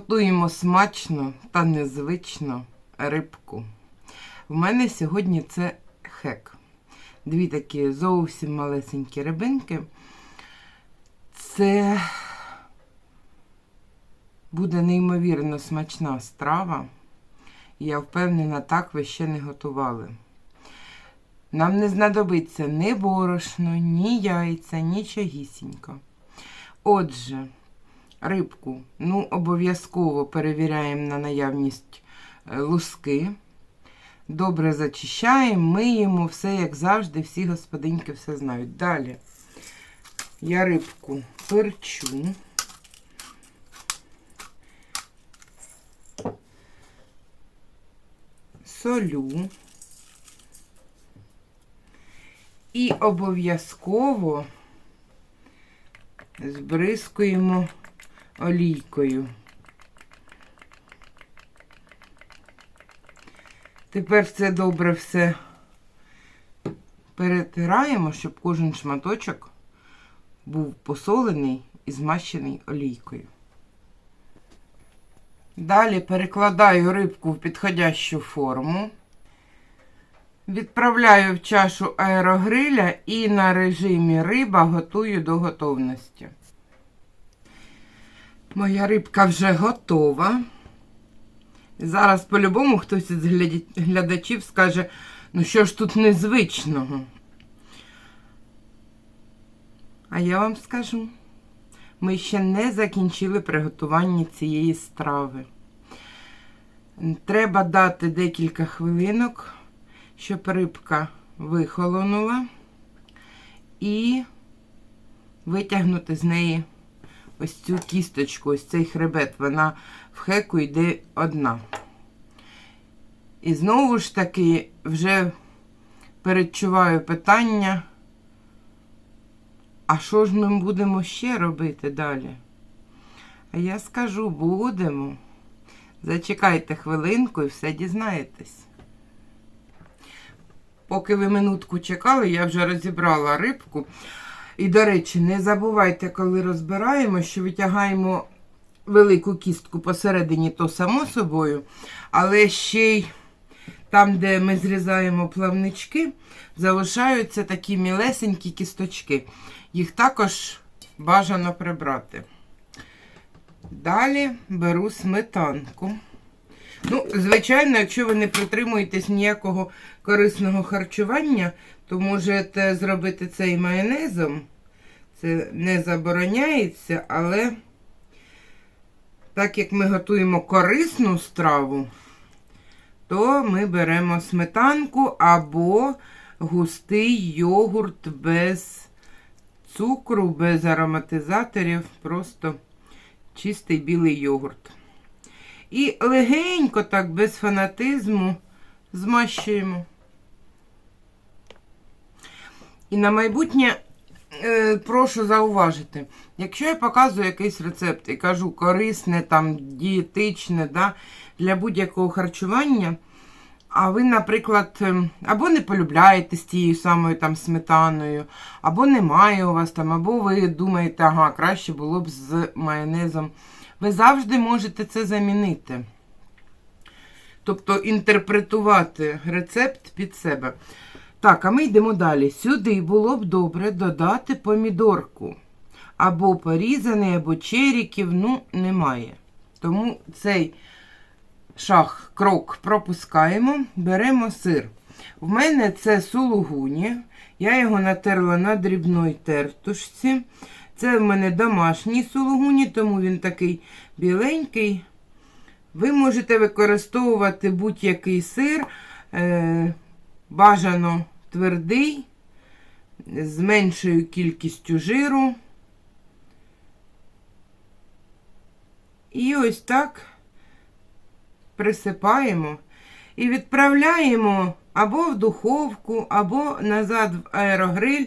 Готуємо смачно та незвично рибку. В мене сьогодні це хек. Дві такі зовсім малесенькі рибинки. Це буде неймовірно смачна страва. Я впевнена, так ви ще не готували. Нам не знадобиться ні борошно, ні яйця, нічогісінько. Отже, рибку ну, обов'язково перевіряємо на наявність е, луски. Добре зачищаємо, миємо, все як завжди, всі господиньки все знають. Далі я рибку перчу. Солю. І обов'язково збризкуємо олійкою. Тепер це добре все перетираємо, щоб кожен шматочок був посолений і змащений олійкою. Далі перекладаю рибку в підходящу форму. Відправляю в чашу аерогриля і на режимі риба готую до готовності. Моя рибка вже готова. Зараз по-любому хтось із глядачів скаже, ну що ж тут незвичного. А я вам скажу, ми ще не закінчили приготування цієї страви. Треба дати декілька хвилинок, щоб рибка вихолонула і витягнути з неї ось цю кісточку, ось цей хребет. Вона в хеку йде одна. І знову ж таки вже передчуваю питання, а що ж ми будемо ще робити далі? А я скажу, будемо. Зачекайте хвилинку і все дізнаєтесь. Поки ви минутку чекали, я вже розібрала рибку. І, до речі, не забувайте, коли розбираємо, що витягаємо велику кістку посередині, то само собою, але ще й там, де ми зрізаємо плавнички, залишаються такі мілесенькі кісточки. Їх також бажано прибрати. Далі беру сметанку. Ну, звичайно, якщо ви не притримуєтесь ніякого корисного харчування, то можете зробити це і майонезом. Це не забороняється, але так як ми готуємо корисну страву, то ми беремо сметанку або густий йогурт без цукру, без ароматизаторів, просто чистий білий йогурт. І легенько, так, без фанатизму, змащуємо. І на майбутнє е, прошу зауважити, якщо я показую якийсь рецепт і кажу корисне, там, дієтичне, да, для будь-якого харчування, а ви, наприклад, ем, або не полюбляєте з тією самою там сметаною, або немає у вас там, або ви думаєте, ага, краще було б з майонезом. Ви завжди можете це замінити. Тобто інтерпретувати рецепт під себе. Так, а ми йдемо далі. Сюди було б добре додати помідорку. Або порізаний, або черіків, ну, немає. Тому цей шаг, крок пропускаємо, беремо сир. В мене це сулугуні. Я його натерла на дрібної тертушці. Це в мене домашній сулугуні, тому він такий біленький. Ви можете використовувати будь-який сир, е, бажано твердий, з меншою кількістю жиру. І ось так присипаємо і відправляємо або в духовку, або назад в аерогриль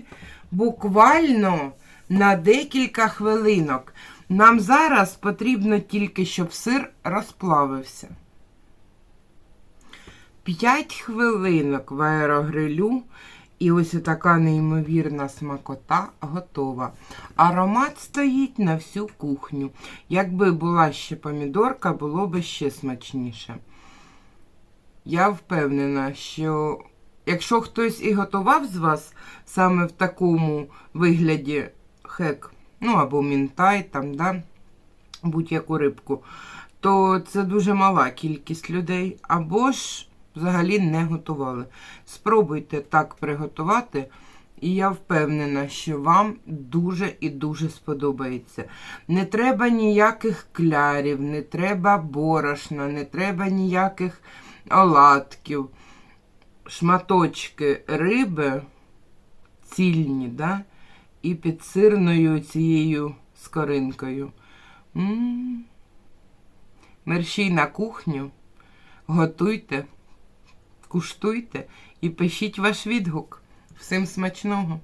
буквально на декілька хвилинок. Нам зараз потрібно тільки, щоб сир розплавився. 5 хвилинок в аерогрилю І ось така неймовірна смакота готова. Аромат стоїть на всю кухню. Якби була ще помідорка, було б ще смачніше. Я впевнена, що якщо хтось і готував з вас саме в такому вигляді хек, ну або мінтай, там, да, будь-яку рибку, то це дуже мала кількість людей, або ж взагалі не готували. Спробуйте так приготувати, і я впевнена, що вам дуже і дуже сподобається. Не треба ніяких клярів, не треба борошна, не треба ніяких оладків, шматочки риби цільні, да? І під сирною цією скоринкою. М. Мерщій на кухню, готуйте, куштуйте і пишіть ваш відгук. Всім смачного!